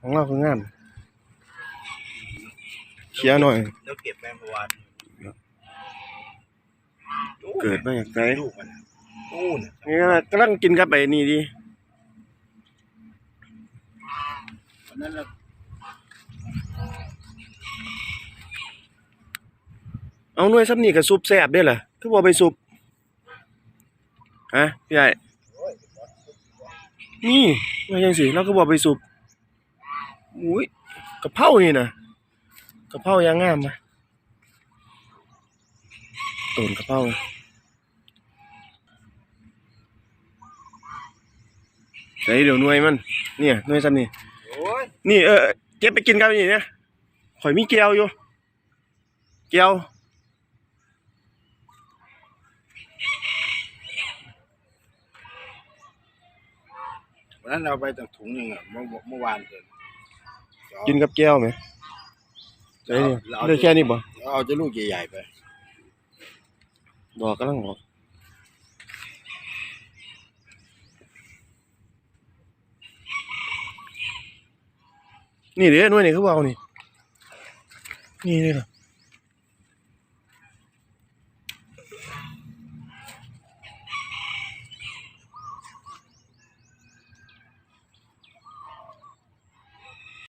ของเราคืองามเคลียร์หน่อย แล้วเก็บแมงเมื่อวานเกิดมาจากไกลลูกมันน่ะนู่นน่ะนี่ก็กำลังกินกับไอ้นี่ดีวันนั้นเราเอาหน่วยซับนี่กับซุปแซ่บได้ล่ะคือบ่ไปซุปฮะพี่ใหญ่นี่ว่าจังสิเราก็บ่ไปซุป อุ้ยกะเพรานี่นะกะเพรายางงามนะต้นกะเพราไหนเดี๋ยวหน่วยมันเนี่ยหน่วยซับนี่โอ้ยนี่เออเก็บไปกินกันนี่เนี่ยข่อยมีแก้วอยู่แก้ววันนั้นเราไปจากถุงหนึ่งอะเมื่อเมื่อวานเกิน กินกับแก้วไหมได้เนี่ยได้แค่นี้บ่เราเอาจะลูกใหญ่ๆไป ดอกกำลังออกนี่เด้หน่วยนี่คือว่าเอานี่ นี่เลยเหรอ